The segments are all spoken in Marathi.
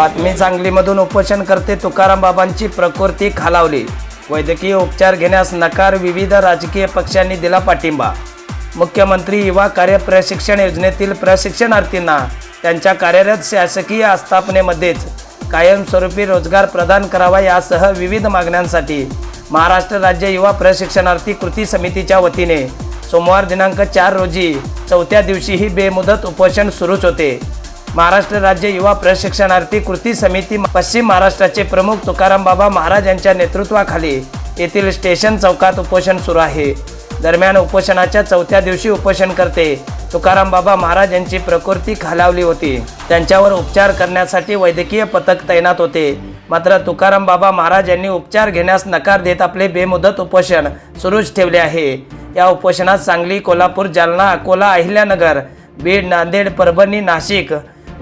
बातमी सांगलीमधून उपोषणकर्ते तुकाराम बाबांची प्रकृती खालावली. वैद्यकीय उपचार घेण्यास नकार विविध राजकीय पक्षांनी दिला पाठिंबा. मुख्यमंत्री युवा कार्य प्रशिक्षण योजनेतील प्रशिक्षणार्थींना त्यांच्या कार्यरत शासकीय आस्थापनेमध्येच कायमस्वरूपी रोजगार प्रदान करावा यासह विविध मागण्यांसाठी महाराष्ट्र राज्य युवा प्रशिक्षणार्थी कृती समितीच्या वतीने सोमवार दिनांक चार रोजी चौथ्या दिवशीही बेमुदत उपोषण सुरूच होते. महाराष्ट्र राज्य युवा प्रशिक्षणार्थी कृती समिती पश्चिम महाराष्ट्राचे प्रमुख तुकाराम बाबा महाराज यांच्या नेतृत्वाखाली येथील स्टेशन चौकात उपोषण सुरू आहे. दरम्यान उपोषणाच्या चौथ्या दिवशी उपोषण करते तुकाराम बाबा महाराज यांची प्रकृती खालावली होती. त्यांच्यावर उपचार करण्यासाठी वैद्यकीय पथक तैनात होते. मात्र तुकाराम बाबा महाराज यांनी उपचार घेण्यास नकार देत आपले बेमुदत उपोषण सुरूच ठेवले आहे. या उपोषणात सांगली कोल्हापूर जालना अकोला अहिल्यानगर बीड नांदेड परभणी नाशिक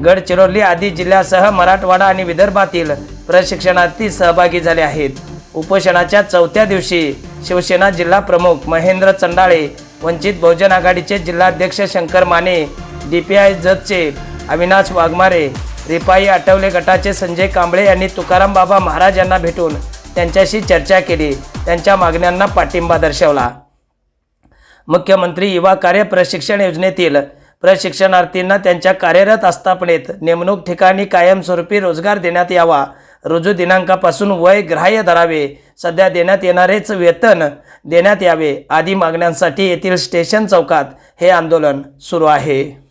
गडचिरोली आदी जिल्ह्यासह मराठवाडा आणि विदर्भातील प्रशिक्षणार्थी सहभागी झाले आहेत. उपोषणाच्या चौथ्या दिवशी शिवसेना जिल्हा प्रमुख महेंद्र चंडाळे वंचित बहुजन आघाडीचे जिल्हाध्यक्ष Shankar Mane D P I जतचे Avinash Waghmare RPI Athawale गटाचे संजय कांबळे यांनी तुकाराम बाबा महाराज यांना भेटून त्यांच्याशी चर्चा केली. त्यांच्या मागण्यांना पाठिंबा दर्शवला. मुख्यमंत्री युवा कार्य प्रशिक्षण योजनेतील प्रशिक्षणार्थींना त्यांच्या कार्यरत आस्थापनेत नेमणूक ठिकाणी कायमस्वरूपी रोजगार देण्यात यावा. रुजू दिनांकापासून वय ग्राह्य धरावे. सध्या देण्यात येणारेच वेतन देण्यात यावे. आदी मागण्यांसाठी येथील स्टेशन चौकात हे आंदोलन सुरू आहे.